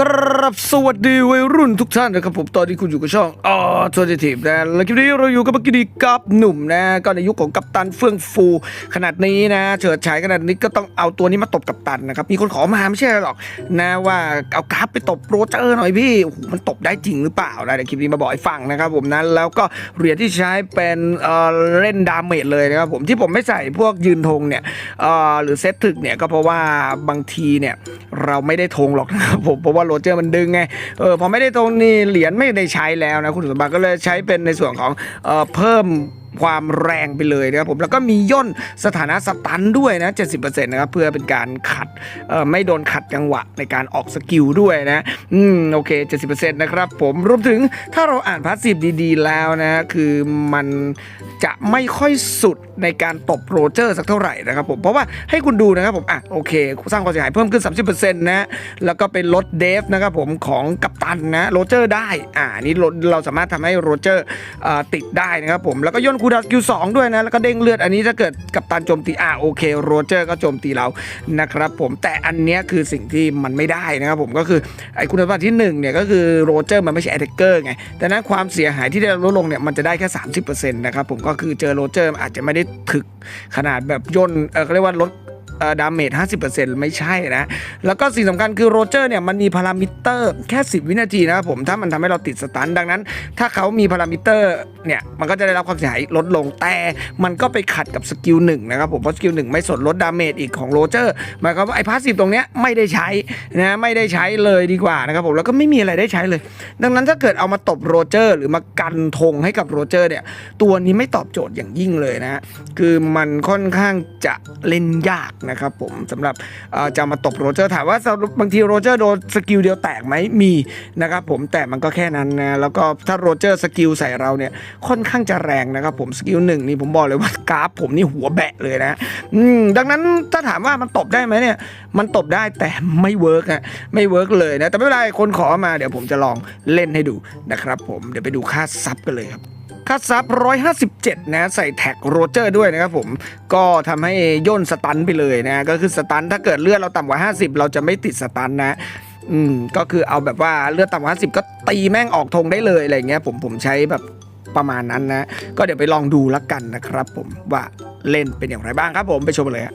กรับสวัสดีวัยรุ่นทุกท่านนะครับผมตอนนี้คุณอยู่กับช่องอ๋อทัวร์ทีฟนะและคลิปนี้เราอยู่กับกกี้ดีกับหนุ่มนะ ก็ในยุคของกัปตันเฟื่องฟู ขนาดนี้นะ เฉิดฉายขนาดนี้ก็ต้องเอาตัวนี้มาตบกัปตันนะครับ มีคนขอมาไม่ใช่หรอกนะว่าเอากราฟไปตบโรเจอร์หน่อยพี่โอ้โหมันตบได้จริงหรือเปล่านะเดี๋ยวคลิปนี้มาบอกให้ฟังนะครับผมนะแล้วก็เหรียญที่ใช้เป็นเอ่อเล่นดาเมจเลยนะครับผมที่ผมไม่ใส่พวกยืนธงเนี่ยเอ่อหรือเซตถึกเนี่ยก็เพราะว่าบางทีเนี่ยเราไม่ได้ธงหรอกนะครับผมเพราะว่าโรเจอร์มันดึงไงเออพอไม่ได้ตรงนี้เหรียญไม่ได้ใช้แล้วนะคุณสมบัติก็เลยใช้เป็นในส่วนของเอ่อเพิ่ม ความแรงไปเลยนะครับผมแล้วก็มีย่นสถานะสตันด้วยนะ 70%นะครับเพื่อเป็นการขัดไม่โดนขัดจังหวะในการออกสกิลด้วยนะอืมโอเค 70%นะครับผมรวมถึงถ้าเราอ่านพาสซีฟดีๆ แล้วนะคือมันจะไม่ค่อยสุดในการตบโรเจอร์สักเท่าไหร่นะครับผมเพราะว่าให้คุณดูนะครับผมอะโอเค สร้างความเสียหายเพิ่มขึ้น 30%นะแล้วก็เป็นลดเดฟนะครับผมของกัปตันนะโรเจอร์ได้อ่านี่เราสามารถทำให้โรเจอร์ติดได้นะครับผมแล้วก็ย่นคููดาวน์สกิลสองด้วยนะ แล้วก็เด้งเลือดอันนี้ถ้าเกิดกับตันโจมตีอ่าโอเคโรเจอร์ก็โจมตีเรานะครับผมแต่อันเนี้ยคือสิ่งที่มันไม่ได้นะครับผมก็คือไอ้คุณสมบัติที่หนึ่งเนี่ยก็คือโรเจอร์มันไม่ใช่แอตเกอร์ไงแต่นั้นความเสียหายที่ได้ลดลงเนี่ยมันจะได้แค่ 30%นะครับผมก็คือเจอโรเจอร์อาจจะไม่ได้ถึกขนาดแบบย่นเออเขาเรียกว่าลด ดาเมจ50%ไม่ใช่นะ แล้วก็สิ่งสำคัญคือโรเจอร์เนี่ยมันมีพารามิเตอร์แค่ 10 วินาทีนะครับผมถ้ามันทำให้เราติดสตันดังนั้น ถ้าเขามีพารามิเตอร์เนี่ยมันก็จะได้รับความเสียหายลดลงแต่มันก็ไปขัดกับสกิลหนึ่งนะครับผมเพราะสกิลหนึ่งไม่สนลดดาเมจอีกของโรเจอร์หมายความว่าไอ้พาสซีฟตรงเนี้ยไม่ได้ใช้นะไม่ได้ใช้เลยดีกว่านะครับผมแล้วก็ไม่มีอะไรได้ใช้เลย ดังนั้นถ้าเกิดเอามาตบโรเจอร์ หรือมากันธงให้กับโรเจอร์เนี่ยตัวนี้ไม่ตอบโจทย์อย่างยิ่งเลยนะคือมันค่อนข้างจะเล่นยากนะครับผมสำหรับจะมาตบโรเจอร์ถามว่าบางทีโรเจอร์โดนสกิลเดียวแตกไหมมีนะครับผมแต่มันก็แค่นั้นนะแล้วก็ถ้าโรเจอร์สกิลใส่เราเนี่ยค่อนข้างจะแรงนะครับผมสกิลหนึ่งนี่ผมบอกเลยว่ากราฟผมนี่หัวแบะเลยนะอืมดังนั้นถ้าถามว่ามันตบได้ไหมเนี่ยมันตบได้แต่ไม่เวิร์กอะไม่เวิร์กเลยนะแต่ไม่เป็นไรคนขอมาเดี๋ยวผมจะลองเล่นให้ดูนะครับผมเดี๋ยวไปดูค่าซับกันเลยครับ ค่าซับ157 นะ ใส่แท็กโรเจอร์ด้วยนะครับผม ก็ทำให้ย่นสตันไปเลยนะ ก็คือสตันถ้าเกิดเลือดเราต่ำกว่า 50 เราจะไม่ติดสตันนะอืมก็คือเอาแบบว่าเลือดต่ำกว่า50 ก็ตีแม่งออกธงได้เลยอะไรเงี้ยผมผมใช้แบบประมาณนั้นนะ ก็เดี๋ยวไปลองดูละกันนะครับผมว่าเล่นเป็นอย่างไรบ้างครับผมไปชมเลยฮะ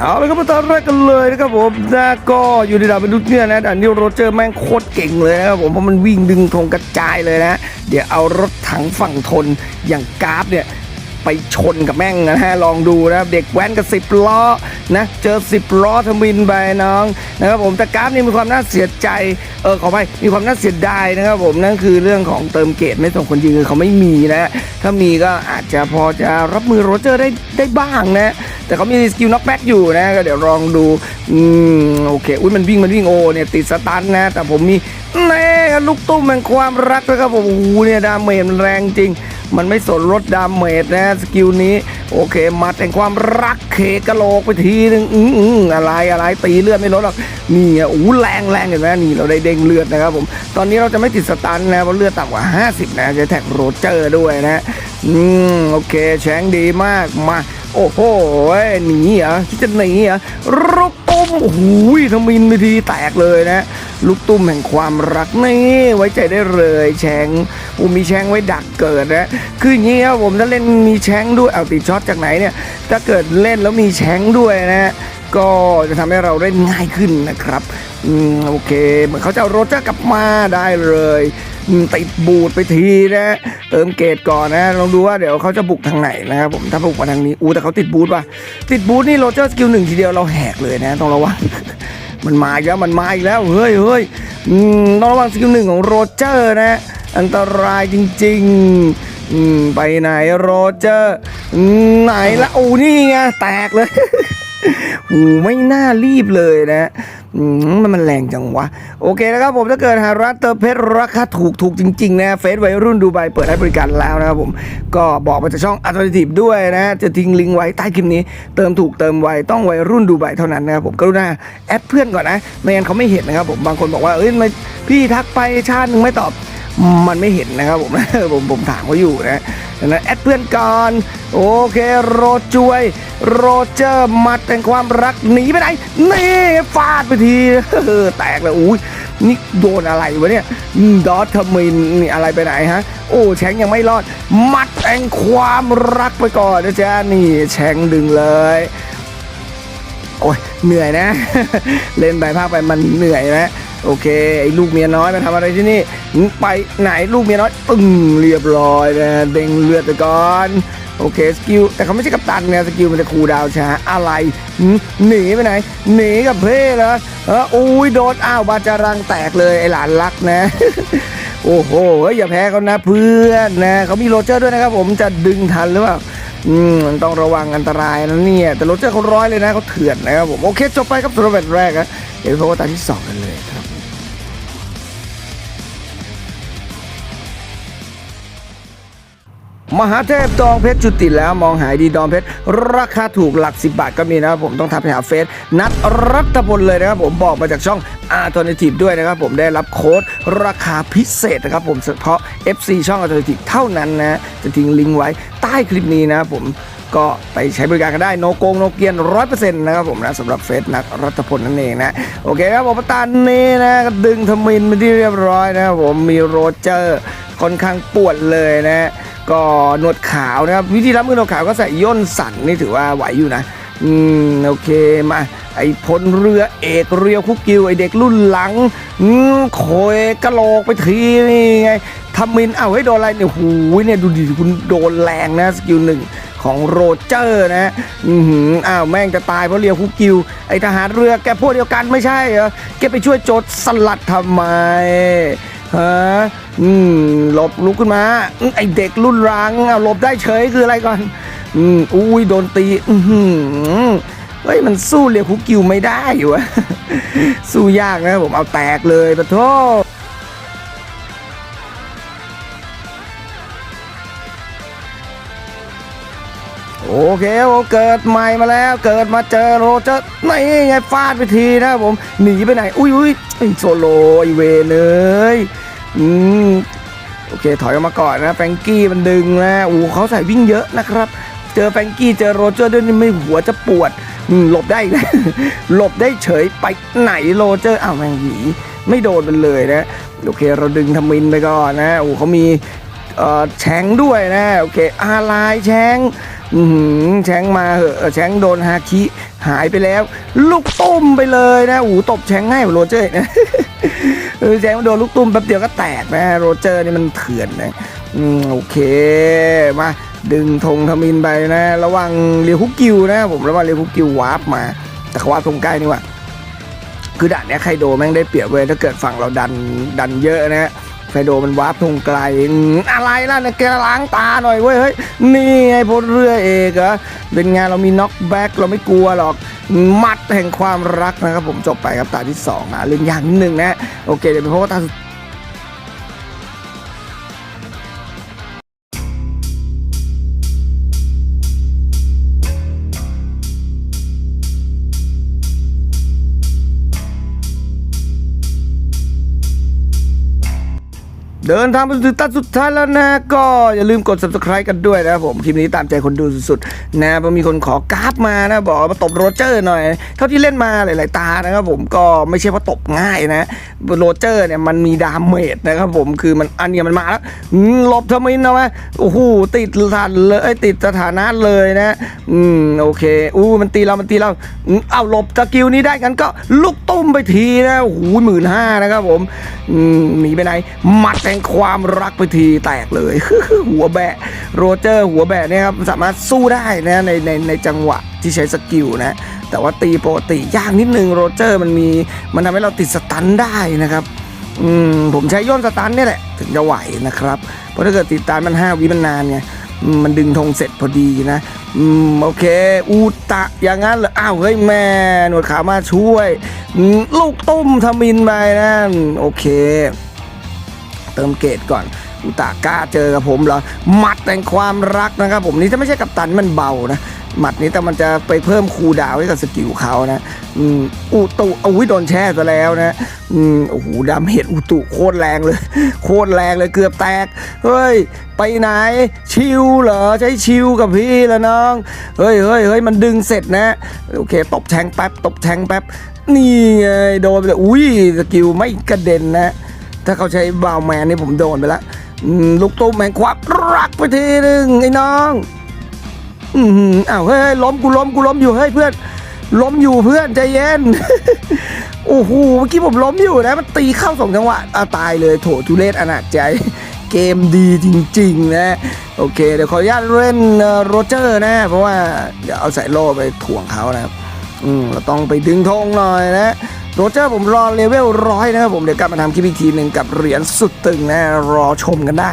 เอาเลยครับมาตอนแรกกันเลยนะครับผมนะก็อยู่ในดาวเป็นดุเนี่ยนะแต่นี่โรเจอร์แม่งโคตรเก่งเลยนะครับผมเพราะมันวิ่งดึงธงกระจายเลยนะ เดี๋ยวเอารถถังฝั่งทนอย่างกราฟเนี่ยไปชนกับแม่งนะฮะลองดูนะเด็กแว้นกับสิบล้อนะเจอสิบล้อทวินไปน้องนะครับผมแต่กราฟนี่มีความน่าเสียใจเออขอไปมีความน่าเสียดายนะครับผมนั่นคือเรื่องของเติมเกรดไม่ส่งคนยิงคือเขาไม่มีนะ ถ้ามีก็อาจจะพอจะรับมือโรเจอร์ได้ได้บ้างนะ แต่เขามีสกิลน็อกแบ็กอยู่นะก็เดี๋ยวลองดูอืมโอเคอุ้ยมันวิ่งมันวิ่งโอเนี่ยติดสตันนะ แต่ผมมีแน่ลูกตุ้มแห่งความรักนะครับผมโอ้โหเนี่ยดาเมจมันแรงจริง มันไม่สนลดดาเมจนะสกิลนี้โอเคมัดแห่งความรักเคกะโหลกไปทีนึงอืมอืมอะไรอะไรตีเลือดไม่ลดหรอกนี่อะโอ้แรงแรงเห็นไหมนี่เราได้เด้งเลือดนะครับผมตอนนี้เราจะไม่ติดสตันนะเพราะเลือดต่ำกว่า 50 นะจะแท็กโรเจอร์ด้วยนะอืมโอเคแชงดีมากมา โอ้โหหนีเหรอคิดจะหนีเหรอรุกตุ้มโอ้โหทมินไปทีแตกเลยนะ ลูกตุ้มแห่งความรักนี่ไว้ใจได้เลยแชงอูมีแชงไว้ดักเกิดนะคืออย่างนี้ครับผมถ้าเล่นมีแชงด้วยเอาติดช็อตจากไหนเนี่ยถ้าเกิดเล่นแล้วมีแชงด้วยนะก็จะทำให้เราเล่นง่ายขึ้นนะครับ อืม โอเค เหมือนเขาจะเอาโรเจอร์กลับมาได้เลย ติดบูดไปทีนะเติมเกรดก่อนนะลองดูว่าเดี๋ยวเขาจะบุกทางไหนนะครับผมถ้าบุกมาทางนี้อูแต่เขาติดบูทว่ะติดบูทนี่โรเจอร์สกิลหนึ่งทีเดียวเราแหกเลยนะต้องระวังมันมาอีกแล้วมันมาอีกแล้วเฮ้ยเฮ้ยต้องระวังสกิลหนึ่งของโรเจอร์นะอันตรายจริงๆไปไหนโรเจอร์ไหนละอ้นี่ไงแตกเลย โอ้ไม่น่ารีบเลยนะมันมันแรงจังวะ โอเคนะครับผมถ้าเกิดหาร้านเติมเพชรราคาถูกถูกจริงๆนะเฟซวัยรุ่นดูไบเปิดให้บริการแล้วนะครับผม ก็บอกมาจากช่องอัลเทอร์เนทีฟด้วยนะ จะทิ้งลิงก์ไว้ใต้คลิปนี้ เติมถูกเติมไวต้องวัยรุ่นดูไบเท่านั้นนะครับผมกรุณาแอดเพื่อนก่อนนะ ไม่งั้นเขาไม่เห็นนะครับผมบางคนบอกว่าเอ้ยทำไมพี่ทักไปชาติหนึ่งไม่ตอบ มันไม่เห็นนะครับผมผมผมถามเขาอยู่นะดังนั้นแอดเพื่อนก่อนโอเคโรจวย โรเจอร์มัดแห่งความรักหนีไปไหนนี่ฟาดไปทีแตกเลยอุ้ยนี่โดนอะไรวะเนี่ยอืมดอททมินนี่อะไรไปไหนฮะ โอ้แชงยังไม่รอด มัดแห่งความรักไปก่อนนะจ๊ะนี่แชงดึงเลย โอ้ยเหนื่อยนะ เล่นไปภาคไปมันเหนื่อยนะ โอเคไอ้ลูกเมียน้อยมาทำอะไรที่นี่ไปไหนลูกเมียน้อยปึ้งเรียบร้อยนะเด้งเลือดไปก่อนโอเคสกิลแต่เขาไม่ใช่กัปตันไงสกิลมันจะคูดาวช้าอะไรหนีไปไหนหนีกับเพ่เหรอเอออุ้ยโดนอ้าวบาจารังแตกเลยไอ้หลานรักนะ โอ้โหเฮ้ยอย่าแพ้เขานะเพื่อนนะเขามีโรเจอร์ด้วยนะครับผมจะดึงทันหรือเปล่าอืมต้องระวังอันตรายนะเนี่ยแต่โรเจอร์เขาร้อยเลยนะเขาเถื่อนนะครับผมโอเคจบไปครับสำหรับแมตแรกนะเดี๋ยวพบกันตอนที่สองกันเลย มหาเทพดองเพชรจุติแล้วมองหายดีดองเพชร ราคาถูกหลัก 10 บาทก็มีนะครับผมต้องทักไปหาเฟซนัดรัตพลเลยนะครับผมบอกมาจากช่อง a l t e r n a t i v e ด้วยนะครับผมได้รับโค้ดราคาพิเศษนะครับผมเฉพาะ FC ช่อง a l t e r n a t i v e เท่านั้นนะจะทิ้งลิงก์ไว้ใต้คลิปนี้นะครับผม ก็ไปใช้บริการกันได้โนโกงโนเกียนร้อยเปอร์เซ็นต์นะครับผมนะสำหรับเฟซนัดรัตพลนั่นเองนะ โอเคครับผมตอนนี้นะก็ดึงทมินไปที่เรียบร้อยนะครับผมมีโรเจอร์ค่อนข้างปวดเลยนะก็หนวดขาวนะครับวิธีรับมือหนวดขาวก็ใส่ย่นสั่นนี่ถือว่าไหวอยู่นะอืมโอเคมาไอพลเรือเอกเรียวคุกกิวไอเด็กรุ่นหลังอืมโคยกะโหลกไปทีนี่ไงทำมินอ้าวให้ยโดนอะไรเนี่ยหูยเนี่ยดูดิคุณโดนแรงนะสกิลหนึ่ง ของโรเจอร์นะอือหืออ้าวแม่งจะตายเพราะเรียวคุกกิว ไอทหารเรือแกพวกเดียวกันไม่ใช่เหรอแกไปช่วยโจดสลัดทำไมฮะอืมหลบลุกขึ้นมา ไอเด็กรุ่นรังอะหลบได้เฉยคืออะไรก่อน อืมอุ้ยโดนตี อือหือเฮ้ยมันสู้เรียวคุกกิวไม่ได้อยู่วะสู้ยากนะผมเอาแตกเลยปะโทโเคโอเกิดใหม่มาแล้ว เกิดมาเจอโรเจอร์นี่ไงฟาดไปทีนะผมหนีไปไหน อุ้ยอุ้ยโซโลไอเวเนยอืมโอเคถอยออกมาก่อนนะแฟงกี้มันดึงนะโอ้เขาใส่วิ่งเยอะนะครับ เจอแฟงกี้เจอโรเจอร์ด้วยนี่ไม่หัวจะปวดหลบได้นะหลบได้เฉยไปไหนโรเจอร์อ้าวแม่งหนีไม่โดนมันเลยนะโอเคเราดึงทมินไปก่อนนะโอ้เขามีแชงด้วยนะโอเคอาลายแชง อือหือแชงมาเหอะแชงโดนฮาคิหายไปแล้ว ลูกตุ้มไปเลยนะโอ้ตบแชงให้โรเจอร์นะแจงโดนลูกตุ้มแป๊บเดียวก็แตกนะโรเจอร์นี่มันเถื่อนนะอืมโอเคมาดึงธงทมินไปนะ ระวังเรียวคุกกิวนะ ผมระวังเรียวคุกกิววาร์ปมา แต่เขาวาร์ปตรงใกล้นี่ว่าคือด่านนี้ยไคโดแม่งได้เปรียบเว้ยถ้าเกิดฝั่งเราดันดันเยอะนะ คโดมันวาร์ปทงไกล อะไรล่ะเนี่ยแกล้างตาหน่อยเว้ยเฮ้ยนี่ไงพลเรือเอกเหรอเป็นไงานเรามีน็อกแบ็กเราไม่กลัวหรอกมัดแห่งความรักนะครับผมจบไปครับตาที่สองอะเล่นยากนิดนึงนะโอเคเดี๋ยวไปพบว่าตา เดินทางไปถึงตอนสุดท้ายแล้วนะ ก็อย่าลืมกด subscribe กันด้วยนะครับผมคลิปนี้ตามใจคนดูสุดๆนะพราะมีคนขอกราฟมานะ บอกมาตบโรเจอร์หน่อย เท่าที่เล่นมาหลายๆตานะครับผมก็ไม่ใช่ว่าตบง่ายนะโรเจอร์เนี่ยมันมีดาเมจนะครับผมคือมันอันเนี้ยมันมาแล้วหลบทำไมนะวะโอ้โหติดทันเลยติดสถานะเลยนะอืมโอเคอู้มันตีเรามันตีเราเอาหลบสกิลนี้ได้กันก็ลูกตุ้มไปทีนะโอ้โหหมื่นห้านะครับผมอืมหนีไปไหนหมัดแห่งความรักไปทีแตกเลย หัวแบะโรเจอร์หัวแบะเนี่ยครับสามารถสู้ได้นะในในในจังหวะที่ใช้สกิลนะแต่ว่าตีปกติยากนิดนึงโรเจอร์มันมีมันทำให้เราติดสตันได้นะครับอืมผมใช้ย่นสตันเนี่ยแหละ ถึงจะไหวนะครับ เพราะถ้าเกิดติดตามมัน 5 วิมันนานไงมันดึงธงเสร็จพอดีนะอืมโอเค อูตะอย่างนั้นเหรออ้าวเฮ้ยแม่หนวดขามาช่วย ลูกตุ้มทมินไปนะโอเค เติมเกตก่อนอุตาก้าเจอกับผมเหรอหมัดแห่งความรักนะครับ ผมนี่ถ้าไม่ใช่กับตันมันเบานะหมัดนี้แต่มันจะไปเพิ่มคูดาวให้กับสกิลเขานะอุตุอุ้ยโดนแช่ซะแล้วนะโอ้โหดาเมจอุตุโคตรแรงเลย โคตรแรงเลยเกือบแตก เฮ้ย ไปไหน ชิวเหรอ ใช้ชิวกับพี่ละน้อง เฮ้ยเฮ้ยเฮ้ยมันดึงเสร็จนะ โอเค ตบแทงแป๊บ ตบแทงแป๊บ นี่ไง โดนไปเลย อุ้ย สกิลไม่กระเด็นนะ ถ้าเขาใช้บาวแมนนี่ผมโดนไปแล้วลูกตุ้มแมงควักรักไปทีหนึ่งไอ้น้องอืมอ้าวเฮ้ยล้มกูล้มกูล้มอยู่เฮ้ยเพื่อน ล้มอยู่เพื่อนใจเย็นโอ้โหเมื่อกี้ผมล้มอยู่นะมันตีเข้าสองจังหวะอะตายเลยโถทุเรศอนาจใจ เกมดีจริง ๆ นะ โอเค เดี๋ยวขออนุญาตเล่นโรเจอร์นะ เพราะว่าเดี๋ยวเอาสายโล่ไปถ่วงเขานะครับ อืมเราต้องไปดึงธงหน่อยนะโรเจอร์ผมรอเลเวลร้อยนะครับผมเดี๋ยวกลับมาทำคลิปอีกทีหนึ่งกับเหรียญสุดตึงนะรอชมกันได้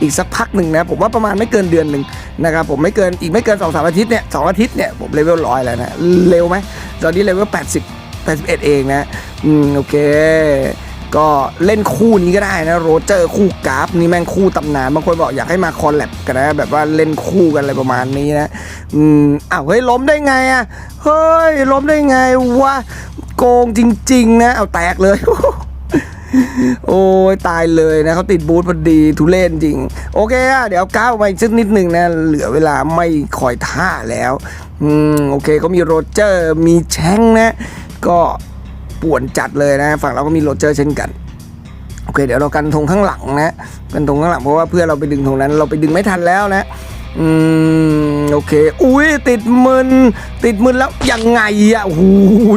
อีกสักพักหนึ่งนะผมว่าประมาณไม่เกินเดือนหนึ่งนะครับผมไม่เกินอีกไม่เกิน2อสาอาทิตย์เนี่ยสองอาทิตย์เนี่ยผมเลเวลร้อยแล้วนะเร็วไหมตอนนี้เลเวล80 81เองนะอืมโอเค ก็เล่นคู่นี้ก็ได้นะโรเจอร์คู่กราฟนี่แม่งคู่ตำนานบางคนบอกอยากให้มาคอลแลบกันนะแบบว่าเล่นคู่กันอะไรประมาณนี้นะอืมอ้าวเฮ้ยล้มได้ไงอะเฮ้ยล้มได้ไงวะโกงจริง ๆ นะเอาแตกเลยโอ้ยตายเลยนะเขาติดบูธพอดีทุเล่นจริง โอเคอะเดี๋ยวก้าวไปสักนิดหนึ่งนะ เหลือเวลาไม่คอยท่าแล้ว อืม โอเคก็มีโรเจอร์มีแชงนะ ก็ ป่วนจัดเลยนะ ฝั่งเราก็มีโรเจอร์เช่นกันโอเคเดี๋ยวเรากันธงข้างหลังนะกันธงข้างหลังเพราะว่าเพื่อนเราไปดึงธงนั้น เราไปดึงไม่ทันแล้วนะอืมโอเค อุ้ยติดมึนติดมึนแล้วยังไงอะโอ้โห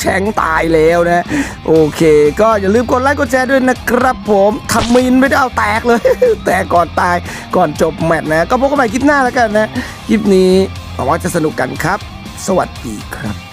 แฉงตายแล้วนะ โอเค ก็อย่าลืมกดไลค์กดแชร์ด้วยนะครับผมทำมินไม่ได้เอาแตกเลย แตกก่อนตายก่อนจบแมตช์นะ ก็พบกันใหม่คลิปหน้าแล้วกันนะ คลิปนี้หวังว่าจะสนุกกันครับ สวัสดีครับ